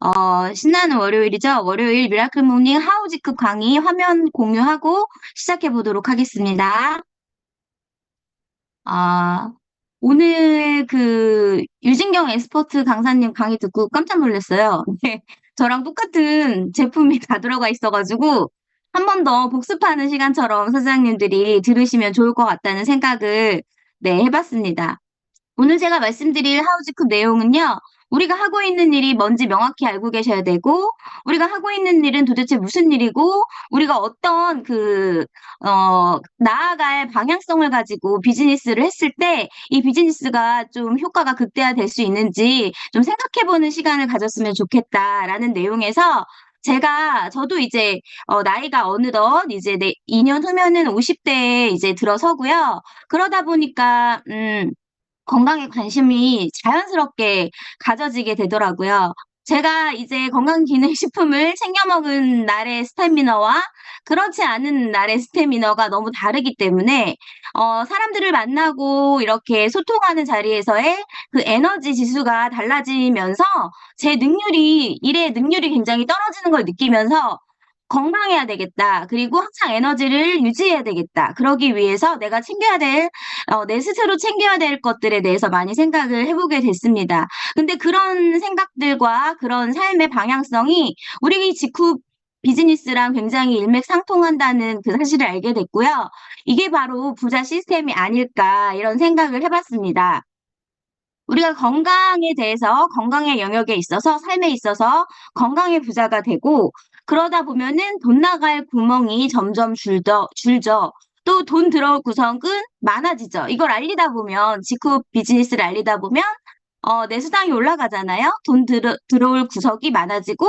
어, 신나는 월요일이죠. 월요일 미라클 모닝 하우지급 강의 화면 공유하고 시작해 보도록 하겠습니다. 아, 오늘 그 유진경 엑스퍼트 강사님 강의 듣고 깜짝 놀랐어요. 네, 저랑 똑같은 제품이 다 들어가 있어가지고 한 번 더 복습하는 시간처럼 사장님들이 들으시면 좋을 것 같다는 생각을 네, 해봤습니다. 오늘 제가 말씀드릴 하우지급 내용은요. 우리가 하고 있는 일이 뭔지 명확히 알고 계셔야 되고, 우리가 하고 있는 일은 도대체 무슨 일이고, 우리가 어떤 그, 어, 나아갈 방향성을 가지고 비즈니스를 했을 때, 이 비즈니스가 좀 효과가 극대화될 수 있는지 좀 생각해보는 시간을 가졌으면 좋겠다라는 내용에서 제가 저도 이제 어 나이가 어느덧 이제 내 2년 후면은 50대에 이제 들어서고요. 그러다 보니까 음 건강에 관심이 자연스럽게 가져지게 되더라고요. 제가 이제 건강기능식품을 챙겨 먹은 날의 스태미너와 그렇지 않은 날의 스태미너가 너무 다르기 때문에 어 사람들을 만나고 이렇게 소통하는 자리에서의 그 에너지 지수가 달라지면서 제 능률이 일의 능률이 굉장히 떨어지는 걸 느끼면서 ' 건강해야 되겠다. 그리고 항상 에너지를 유지해야 되겠다. 그러기 위해서 내가 챙겨야 될 어 내 스스로 챙겨야 될 것들에 대해서 많이 생각을 해 보게 됐습니다. 근데 그런 생각들과 그런 삶의 방향성이 우리 직후 비즈니스랑 굉장히 일맥상통한다는 그 사실을 알게 됐고요. '이게 바로 부자 시스템이 아닐까.' 이런 생각을 해 봤습니다. 우리가 건강에 대해서 건강의 영역에 있어서 삶에 있어서 건강의 부자가 되고 그러다 보면은 돈 나갈 구멍이 점점 줄더 줄죠. 또 돈 들어올 구석은 많아지죠. 이걸 알리다 보면 직후 비즈니스를 알리다 보면 어 내 수당이 올라가잖아요. 돈 들어 들어올 구석이 많아지고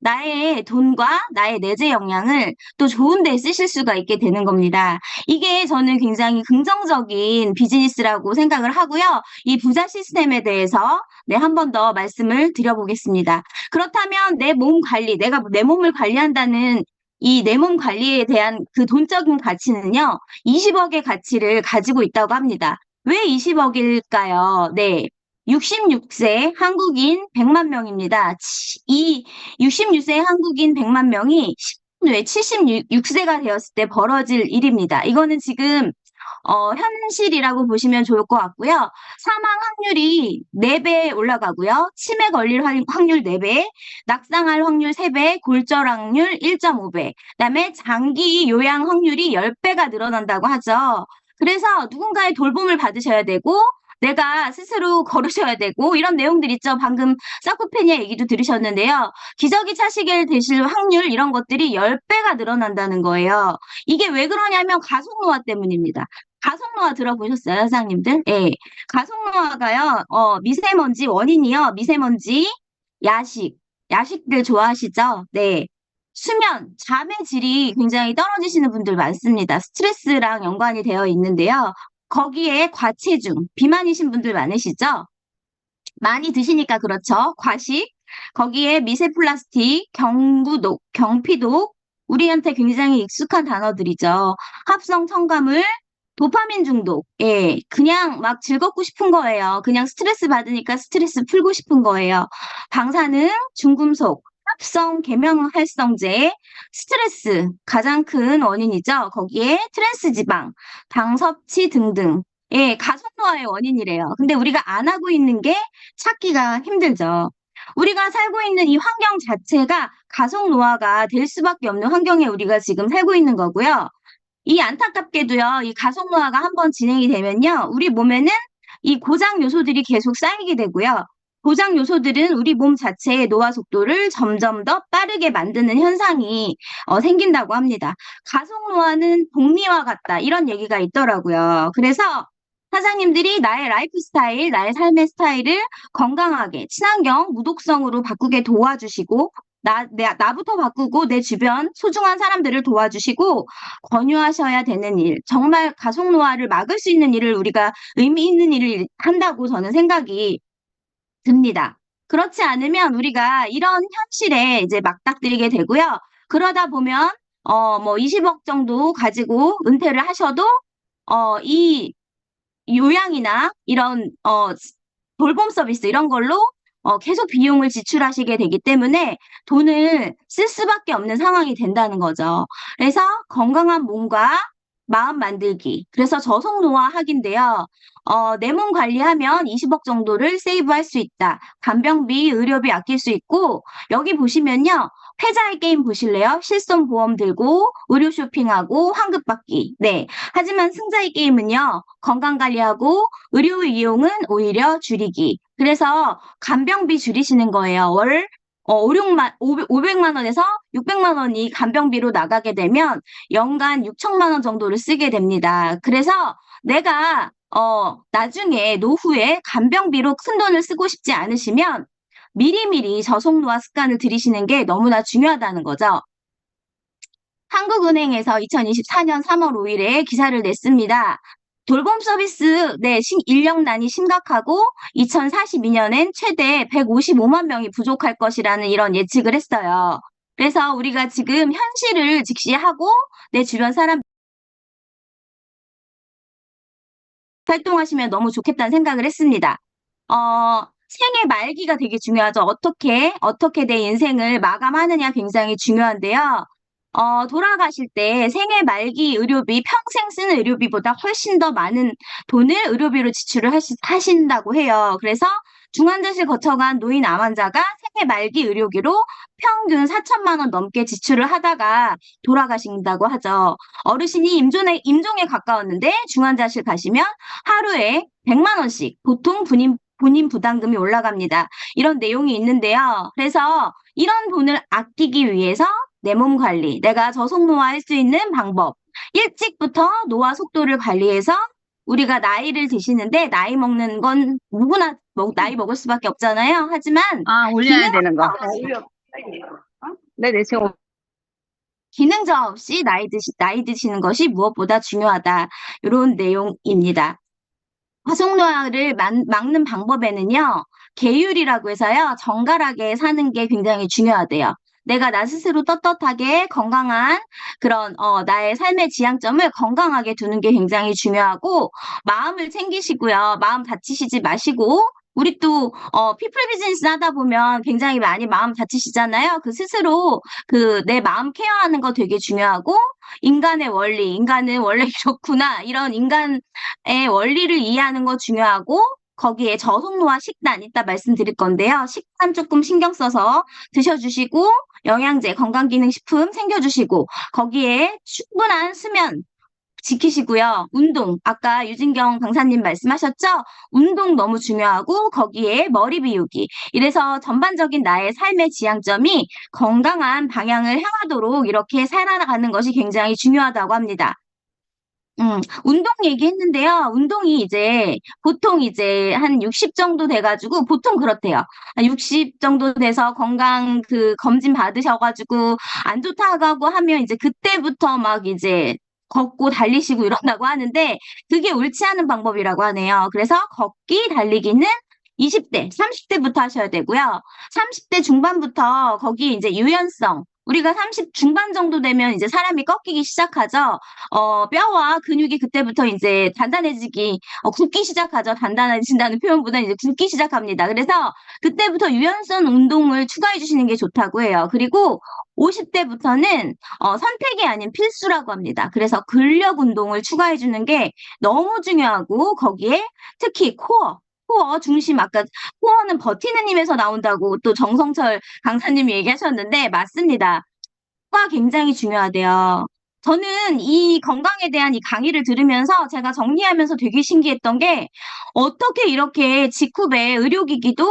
나의 돈과 나의 내재 역량을 또 좋은 데 쓰실 수가 있게 되는 겁니다. 이게 저는 굉장히 긍정적인 비즈니스라고 생각을 하고요. 이 부자 시스템에 대해서 네, 한 번 더 말씀을 드려 보겠습니다. 그렇다면 내 몸 관리, 내가 내 몸을 관리한다는 이 내 몸 관리에 대한 그 돈적인 가치는요. 20억의 가치를 가지고 있다고 합니다. 왜 20억 일까요? 네. 66세 한국인 100만 명입니다. 치이 66세 한국인 100만 명이 10년 후에 76세가 되었을 때 벌어질 일입니다. 이거는 지금 어 현실이라고 보시면 좋을 것 같고요. 사망 확률이 4배 올라가고요. 치매 걸릴 확 확률 4배, 낙상할 확률 3배, 골절 확률 1.5배, 그다음에 장기 요양 확률이 10배가 늘어난다고 하죠. 그래서 누군가의 돌봄을 받으셔야 되고 내가 스스로 걸으셔야 되고 이런 내용들 있죠. 방금 사쿠페니아 얘기도 들으셨는데요. 기저귀 차시게 되실 확률 이런 것들이 10배가 늘어난다는 거예요. 이게 왜 그러냐면 가속노화 때문입니다. 가속노화 들어보셨어요, 사장님들? 예. 가속노화가요. 어 미세먼지 원인이요. 미세먼지, 야식, 야식들 좋아하시죠? 네. 수면, 잠의 질이 굉장히 떨어지시는 분들 많습니다. 스트레스랑 연관이 되어 있는데요. 거기에 과체중, 비만이신 분들 많으시죠? 많이 드시니까 그렇죠. 과식, 거기에 미세 플라스틱, 경구독, 경피독, 우리한테 굉장히 익숙한 단어들이죠. 합성 첨가물, 도파민 중독. 예, 그냥 막 즐겁고 싶은 거예요. 그냥 스트레스 받으니까 스트레스 풀고 싶은 거예요. 방사능, 중금속, 합성 계면활성제, 스트레스 가장 큰 원인이죠. 거기에 트랜스 지방, 당 섭취 등등. 예, 가속노화의 원인이래요. 근데 우리가 안 하고 있는 게 찾기가 힘들죠. 우리가 살고 있는 이 환경 자체가 가속노화가 될 수밖에 없는 환경에 우리가 지금 살고 있는 거고요. 이 안타깝게도요. 이 가속노화가 한번 진행이 되면요. 우리 몸에는 이 고장 요소들이 계속 쌓이게 되고요. 고장 요소들은 우리 몸 자체의 노화 속도를 점점 더 빠르게 만드는 현상이 어, 생긴다고 합니다. 가속 노화는 복리와 같다 이런 얘기가 있더라고요. 그래서 사장님들이 나의 라이프 스타일, 나의 삶의 스타일을 건강하게 친환경, 무독성으로 바꾸게 도와주시고 나, 내, 나부터 바꾸고 내 주변 소중한 사람들을 도와주시고 권유하셔야 되는 일, 정말 가속노화를 막을 수 있는 일을 우리가 의미 있는 일을 한다고 저는 생각이 듭니다. 그렇지 않으면 우리가 이런 현실에 이제 맞닥뜨리게 되고요. 그러다 보면 어 뭐 20억 정도 가지고 은퇴를 하셔도 어 이 요양이나 이런 어 돌봄 서비스 이런 걸로 어, 계속 비용을 지출하시게 되기 때문에 돈을 쓸 수밖에 없는 상황이 된다는 거죠. 그래서 건강한 몸과 마음 만들기. 그래서 저속노화 학인데요. 어, 내 몸 관리하면 20억 정도를 세이브할 수 있다. 간병비, 의료비 아낄 수 있고 여기 보시면요. 패자의 게임 보실래요? 실손 보험 들고 의료 쇼핑하고 환급 받기. 네. 하지만 승자의 게임은요. 건강 관리하고 의료 이용은 오히려 줄이기. 그래서 간병비 줄이시는 거예요. 월 어, 5, 6만, 500, 500만 원에서 600만 원이 간병비로 나가게 되면 연간 6천만 원 정도를 쓰게 됩니다. 그래서 내가 어, 나중에 노후에 간병비로 큰 돈을 쓰고 싶지 않으시면 미리미리 저속노화 습관을 들이시는 게 너무나 중요하다는 거죠. 한국은행에서 2024년 3월 5일에 기사를 냈습니다. 돌봄 서비스 네, 신- 인력난이 심각하고 2042년엔 최대 155만 명이 부족할 것이라는 이런 예측을 했어요. 그래서 우리가 지금 현실을 직시하고 내 주변 사람 활동하시면 너무 좋겠다는 생각을 했습니다. 어, 생애 말기가 되게 중요하죠. 어떻게, 어떻게 내 인생을 마감하느냐 굉장히 중요한데요. 어, 돌아가실 때 생애 말기 의료비, 평생 쓰는 의료비보다 훨씬 더 많은 돈을 의료비로 지출을 하시, 하신다고 해요. 그래서 중환자실 거쳐간 노인 암 환자가 생애 말기 의료비로 평균 4천만 원 넘게 지출을 하다가 돌아가신다고 하죠. 어르신이 임종에, 임종에 가까웠는데 중환자실 가시면 하루에 100만 원씩 보통 본인 본인 부담금이 올라갑니다. 이런 내용이 있는데요. 그래서 이런 돈을 아끼기 위해서 내 몸 관리, 내가 저속노화 할 수 있는 방법, 일찍부터 노화 속도를 관리해서 우리가 나이를 드시는데 나이 먹는 건 누구나 먹, 나이 먹을 수밖에 없잖아요. 하지만 아, 올려야 기능- 되는 거. 네네, 지금 기능자 없이 나이 드시, 나이 드시는 것이 무엇보다 중요하다. 이런 내용입니다. 화성노화를 막, 막는 방법에는요, 계율이라고 해서요, 정갈하게 사는 게 굉장히 중요하대요. 내가 나 스스로 떳떳하게 건강한 그런, 어, 나의 삶의 지향점을 건강하게 두는 게 굉장히 중요하고, 마음을 챙기시고요. 마음 다치시지 마시고, 우리 또, 어, 피플 비즈니스 하다 보면 굉장히 많이 마음 다치시잖아요. 그 스스로 그 내 마음 케어하는 거 되게 중요하고, 인간의 원리, 인간은 원래 이렇구나. 이런 인간의 원리를 이해하는 거 중요하고, 거기에 저속노화 식단 이따 말씀드릴 건데요. 식단 조금 신경 써서 드셔주시고, 영양제, 건강기능식품 챙겨주시고, 거기에 충분한 수면 지키시고요. 운동, 아까 유진경 강사님 말씀하셨죠? 운동 너무 중요하고, 거기에 머리 비우기. 이래서 전반적인 나의 삶의 지향점이 건강한 방향을 향하도록 이렇게 살아가는 것이 굉장히 중요하다고 합니다. 음, 운동 얘기했는데요. 운동이 이제 보통 이제 한 60 정도 돼가지고 보통 그렇대요. 한 60 정도 돼서 건강 그 검진 받으셔가지고 안 좋다고 하면 이제 그때부터 막 이제 걷고 달리시고 이런다고 하는데 그게 옳지 않은 방법이라고 하네요. 그래서 걷기, 달리기는 20대, 30대부터 하셔야 되고요. 30대 중반부터 거기 이제 유연성, 우리가 30 중반 정도 되면 이제 사람이 꺾이기 시작하죠. 어, 뼈와 근육이 그때부터 이제 단단해지기, 어, 굳기 시작하죠. 단단해진다는 표현보다 이제 굳기 시작합니다. 그래서 그때부터 유연성 운동을 추가해 주시는 게 좋다고 해요. 그리고 50대부터는 어, 선택이 아닌 필수라고 합니다. 그래서 근력 운동을 추가해 주는 게 너무 중요하고 거기에 특히 코어, 코어 중심 아까 코어는 버티는 힘에서 나온다고 또 정성철 강사님이 얘기하셨는데 맞습니다. 코어가 굉장히 중요하대요. 저는 이 건강에 대한 이 강의를 들으면서 제가 정리하면서 되게 신기했던 게 어떻게 이렇게 직후에 의료기기도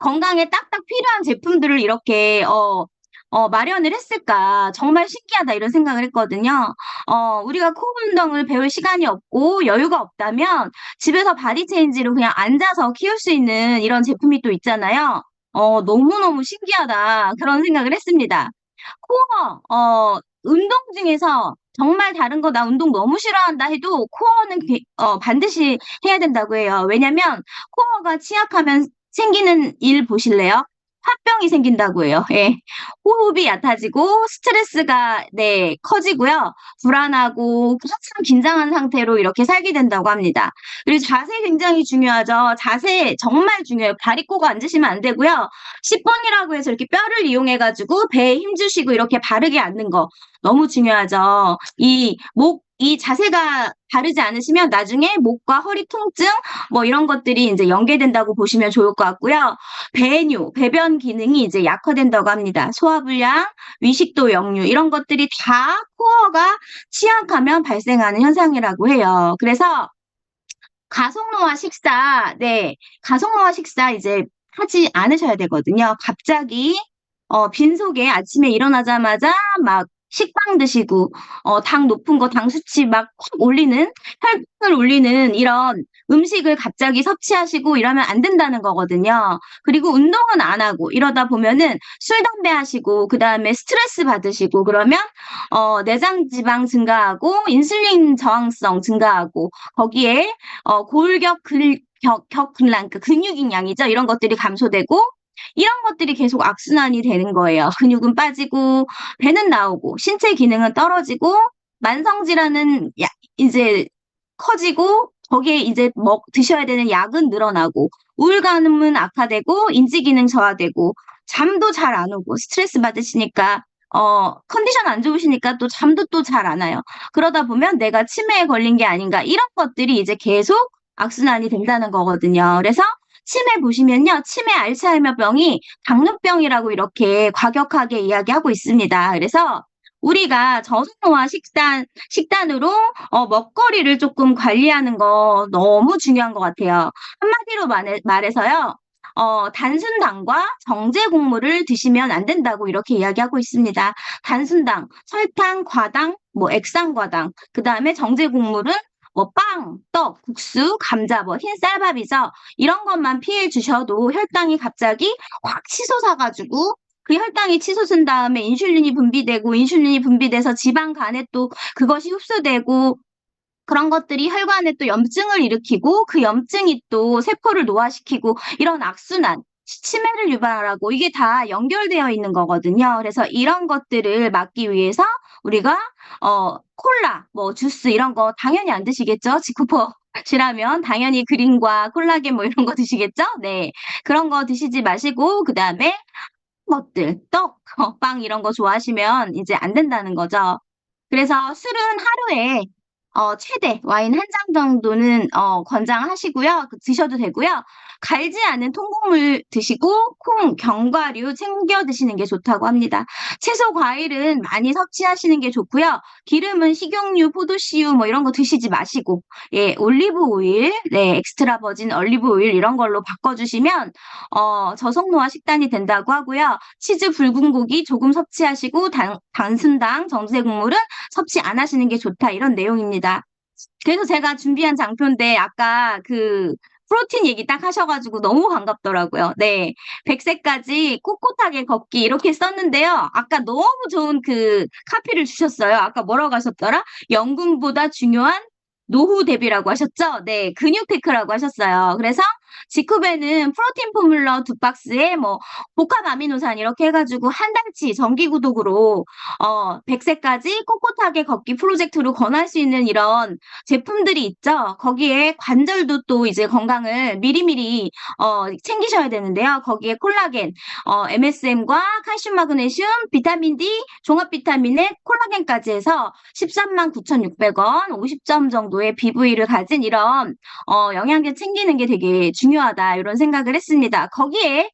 건강에 딱딱 필요한 제품들을 이렇게 어, 어, 마련을 했을까. 정말 신기하다 이런 생각을 했거든요. 어, 우리가 코어 운동을 배울 시간이 없고 여유가 없다면 집에서 바디 체인지로 그냥 앉아서 키울 수 있는 이런 제품이 또 있잖아요. 어, 너무너무 신기하다. 그런 생각을 했습니다. 코어, 어, 운동 중에서 정말 다른 거 나 운동 너무 싫어한다 해도 코어는 게- 어, 반드시 해야 된다고 해요. 왜냐면 코어가 취약하면 생기는 일 보실래요? 화병이 생긴다고 해요. 예. 호흡이 얕아지고 스트레스가 네 커지고요. 불안하고 항상 긴장한 상태로 이렇게 살게 된다고 합니다. 그리고 자세 굉장히 중요하죠. 자세 정말 중요해요. 다리 꼬고 앉으시면 안 되고요. 10번이라고 해서 이렇게 뼈를 이용해 가지고 배에 힘 주시고 이렇게 바르게 앉는 거 너무 중요하죠. 이 목 이 자세가 바르지 않으시면 나중에 목과 허리 통증 뭐 이런 것들이 인제 연계된다고 보시면 좋을 것 같고요. 배뇨, 배변 기능이 이제 약화된다고 합니다. 소화불량, 위식도 역류 이런 것들이 다 코어가 취약하면 발생하는 현상이라고 해요. 그래서 가속노화 식사 네. 가속노화 식사 이제 하지 않으셔야 되거든요. 갑자기 어 빈속에 아침에 일어나자마자 막 식빵 드시고 어 당 높은 거 당 수치 막확 올리는 혈당을 올리는 이런 음식을 갑자기 섭취하시고 이러면 안 된다는 거거든요. 그리고 운동은 안 하고 이러다 보면은 술, 담배 하시고 그다음에 스트레스 받으시고 그러면 어 내장 지방 증가하고 인슐린 저항성 증가하고 거기에 어 골격 근 격 격근량 그 근육인 양이죠. 이런 것들이 감소되고 이런 것들이 계속 악순환이 되는 거예요. 근육은 빠지고 배는 나오고 신체 기능은 떨어지고 만성 질환은 야 이제 커지고 거기에 이제 먹 드셔야 되는 약은 늘어나고 우울감은 악화되고 인지 기능 저하되고 잠도 잘 안 오고 스트레스 받으시니까 어 컨디션 안 좋으시니까 또 잠도 또 잘 안 와요. 그러다 보면 '내가 치매에 걸린 게 아닌가.' 이런 것들이 이제 계속 악순환이 된다는 거거든요. 그래서 치매 보시면요. 치매 알츠하이머병이 당뇨병이라고 이렇게 과격하게 이야기하고 있습니다. 그래서 우리가 저속노화 식단 식단으로 어 먹거리를 쪼끔 관리하는 거 너무 중요한 것 같아요. 한마디로 말해 말해서요. 어 단순당과 정제 곡물을 드시면 안 된다고 이렇게 이야기하고 있습니다. 단순당, 설탕, 과당, 뭐 액상과당, 그 다음에 정제 곡물은 뭐 빵, 떡, 국수, 감자, 뭐 흰 쌀밥이죠. 이런 것만 피해 주셔도 혈당이 갑자기 확 치솟아 가지고 그 혈당이 치솟은 다음에 인슐린이 분비되고 인슐린이 분비돼서 지방 간에 또 그것이 흡수되고 그런 것들이 혈관에 또 염증을 일으키고 그 염증이 또 세포를 노화시키고 이런 악순환 치 치매를 유발하고 이게 다 연결되어 있는 거거든요. 그래서 이런 것들을 막기 위해서 우리가 어 콜라, 뭐 주스 이런 거 당연히 안 드시겠죠? 지쿠퍼시라면 당연히 그린과 콜라겐 뭐 이런 거 드시겠죠? 네. 그런 거 드시지 마시고 그다음에 것들 떡, 어빵 이런 거 좋아하시면 이제 안 된다는 거죠. 그래서 술은 하루에 어 최대 와인 1잔 정도는 어 권장하시고요. 그 드셔도 되고요. 갈지 않은 통곡물 드시고 콩, 견과류 챙겨 드시는 게 좋다고 합니다. 채소, 과일은 많이 섭취하시는 게 좋고요. 기름은 식용유, 포도씨유 뭐 이런 거 드시지 마시고 예 올리브 오일, 네 엑스트라 버진 올리브 오일 이런 걸로 바꿔 주시면 어 저속노화 식단이 된다고 하고요. 치즈, 붉은 고기 조금 섭취하시고 단 단순당, 정제 곡물은 섭취 안 하시는 게 좋다 이런 내용입니다. 그래서 제가 준비한 장표인데 아까 그 프로틴 얘기 딱 하셔 가지고 너무 반갑더라고요. 네. "100 세까지 꼿꼿하게 걷기." 이렇게 썼는데요. 아까 너무 좋은 그 카피를 주셨어요. 아까 뭐라고 하셨더라? "연금보다 중요한 노후 대비라고 하셨죠? 네. 근육 테크라고 하셨어요. 그래서 지쿠베는 프로틴 포뮬러 2 박스에 뭐 복합 아미노산 이렇게 해 가지고 한 달치 정기 구독으로 어 100 세까지 꼿꼿하게 걷기 프로젝트로 권할 수 있는 이런 제품들이 있죠. 거기에 관절도 또 이제 건강을 미리미리 어 챙기셔야 되는데요. 거기에 콜라겐, 어 MSM과 칼슘, 마그네슘, 비타민 D, 종합 비타민에 콜라겐까지 해서 139,600 원, 50점 정도의 BV를 가진 이런 어 영양제 챙기는 게 되게 중요하다 요런 생각을 했습니다. 거기에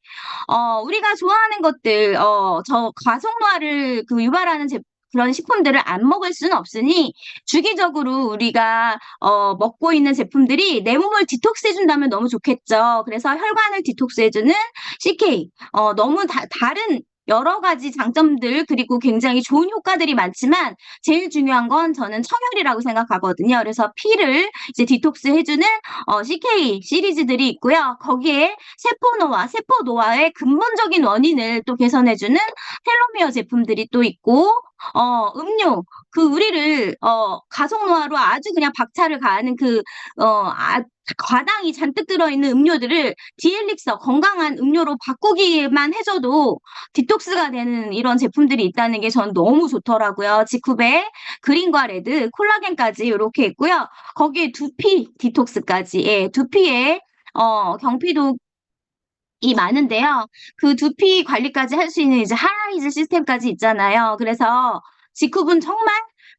어 우리가 좋아하는 것들 어저 가속노화를 그 유발하는 제 그런 식품들을 안 먹을 수는 없으니 주기적으로 우리가 어 먹고 있는 제품들이 내 몸을 디톡스 해 준다면 너무 좋겠죠. 그래서 혈관을 디톡스 해 주는 CK 어 너무 다 다른 여러 가지 장점들 그리고 굉장히 좋은 효과들이 많지만 제일 중요한 건 저는 청열이라고 생각하거든요. 그래서 피를 이제 디톡스 해 주는 어 CK 시리즈들이 있고요. 거기에 세포 노화, 세포 노화의 근본적인 원인을 또 개선해 주는 텔로미어 제품들이 또 있고 어 음료 그 우리를 어 가속노화로 아주 그냥 박차를 가하는 그 어 아 과당이 잔뜩 들어있는 음료들을 디엘릭서 건강한 음료로 바꾸기만 해줘도 디톡스가 되는 이런 제품들이 있다는 게 전 너무 좋더라고요. 지쿠베 그린과 레드 콜라겐까지 이렇게 있고요. 거기에 두피 디톡스까지 예, 두피에 어, 경피도 이 많은데요. 그 두피 관리까지 할 수 있는 이제 하이즈 시스템까지 있잖아요. 그래서 지쿠은 정말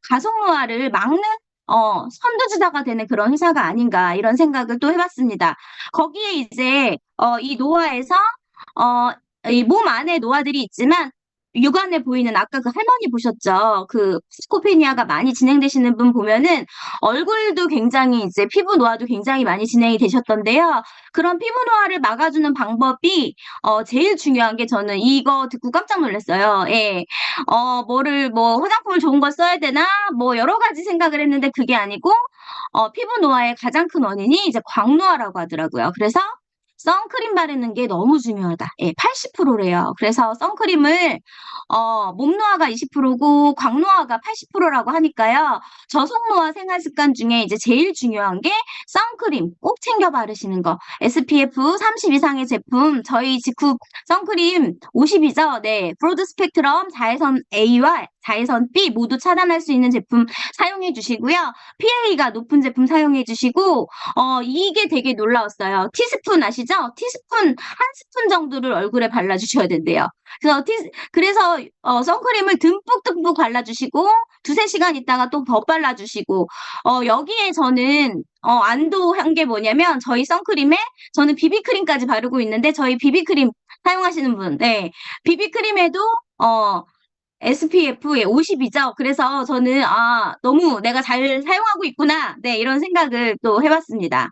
가속 노화를 막는 어, 선두주자가 되는 그런 회사가 아닌가 이런 생각을 또 해봤습니다. 거기에 이제 어, 이 노화에서 어, 이 몸 안에 노화들이 있지만 육안에 보이는 아까 그 할머니 보셨죠? 그 스코페니아가 많이 진행되시는 분 보면은 얼굴도 굉장히 이제 피부 노화도 굉장히 많이 진행이 되셨던데요. 그런 피부 노화를 막아주는 방법이 어 제일 중요한 게 저는 이거 듣고 깜짝 놀랐어요. 예. 어 뭐를 뭐 화장품을 좋은 걸 써야 되나 뭐 여러 가지 생각을 했는데 그게 아니고 어 피부 노화의 가장 큰 원인이 이제 광노화라고 하더라고요. 그래서 선크림 바르는 게 너무 중요하다. 예, 80%래요. 그래서 선크림을 어, 몸노화가 20%고 광노화가 80%라고 하니까요. 저속노화 생활 습관 중에 이제 제일 중요한 게 선크림 꼭 챙겨 바르시는 거. SPF 30 이상의 제품 저희 직후 선크림 50이죠. 네, 브로드 스펙트럼 자외선 A와 자외선 B 모두 차단할 수 있는 제품 사용해 주시고요. PA가 높은 제품 사용해 주시고 어, 이게 되게 놀라웠어요. 티스푼 아시죠? 티스푼 한 스푼 정도를 얼굴에 발라 주셔야 된대요. 그래서 티, 그래서 어, 선크림을 듬뿍듬뿍 발라 주시고 두세 시간 있다가 또 더 발라 주시고 어, 여기에 저는 어, 안도한 게 뭐냐면 저희 선크림에 저는 비비크림까지 바르고 있는데 저희 비비크림 사용하시는 분, 네 비비크림에도 어, SPF 예, 50이죠. 그래서 저는 아 너무 내가 잘 사용하고 있구나. 네 이런 생각을 또 해봤습니다.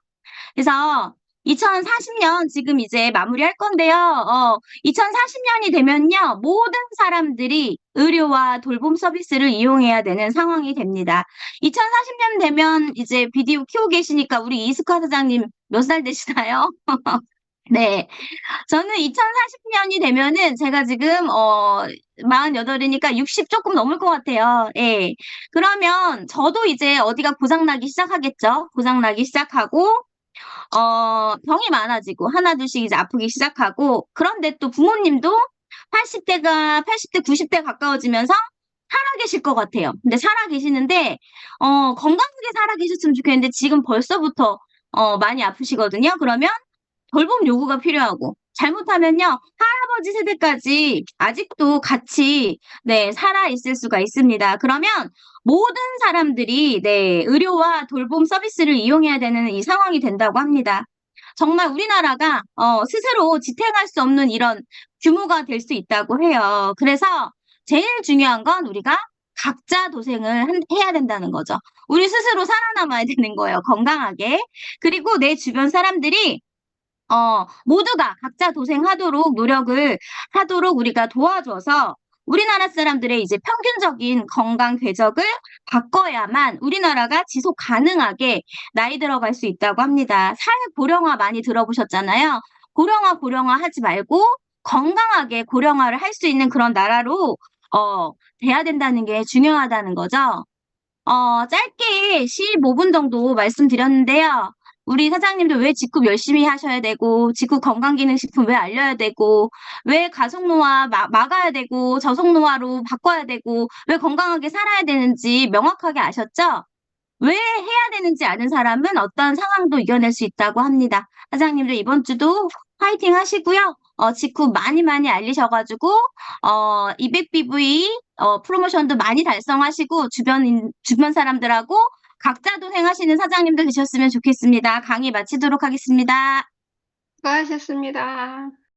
그래서 2040년 지금 이제 마무리할 건데요. 어, 2040년이 되면요. 모든 사람들이 의료와 돌봄 서비스를 이용해야 되는 상황이 됩니다. 2040년 되면 이제 비디오 키우고 계시니까 우리 이스카 사장님 몇 살 되시나요? 네. 저는 2040년이 되면은 제가 지금 어 48이니까 60 조금 넘을 것 같아요. 예. 그러면 저도 이제 어디가 고장 나기 시작하겠죠. 고장 나기 시작하고 어, 병이 많아지고 하나둘씩 이제 아프기 시작하고 그런데 또 부모님도 80대가 80대, 90대 가까워지면서 살아계실 것 같아요. 근데 살아계시는데 어, 건강하게 살아계셨으면 좋겠는데 지금 벌써부터 어, 많이 아프시거든요. 그러면 돌봄 요구가 필요하고 잘못하면요 할아버지 세대까지 아직도 같이 네 살아 있을 수가 있습니다. 그러면 모든 사람들이 네 의료와 돌봄 서비스를 이용해야 되는 이 상황이 된다고 합니다. 정말 우리나라가 어, 스스로 지탱할 수 없는 이런 규모가 될 수 있다고 해요. 그래서 제일 중요한 건 우리가 각자 도생을 한, 해야 된다는 거죠. 우리 스스로 살아남아야 되는 거예요. 건강하게. 그리고 내 주변 사람들이 어, 모두가 각자 도생하도록 노력을 하도록 우리가 도와줘서 우리나라 사람들의 이제 평균적인 건강 궤적을 바꿔야만 우리나라가 지속 가능하게 나이 들어갈 수 있다고 합니다. 사회 고령화 많이 들어보셨잖아요. 고령화 고령화 하지 말고 건강하게 고령화를 할 수 있는 그런 나라로 어, 돼야 된다는 게 중요하다는 거죠. 어, 짧게 15분 정도 말씀드렸는데요. 우리 사장님도 왜 직급 열심히 하셔야 되고, 직급 건강기능식품 왜 알려야 되고, 왜 가속노화 마, 막아야 되고, 저속노화로 바꿔야 되고, 왜 건강하게 살아야 되는지 명확하게 아셨죠? 왜 해야 되는지 아는 사람은 어떤 상황도 이겨낼 수 있다고 합니다. 사장님도 이번 주도 파이팅 하시고요. 어, 직후 많이 많이 알리셔가지고, 어, 200BV, 어, 프로모션도 많이 달성하시고, 주변, 주변 사람들하고 각자 도생하시는 사장님도 계셨으면 좋겠습니다. 강의 마치도록 하겠습니다. 수고하셨습니다.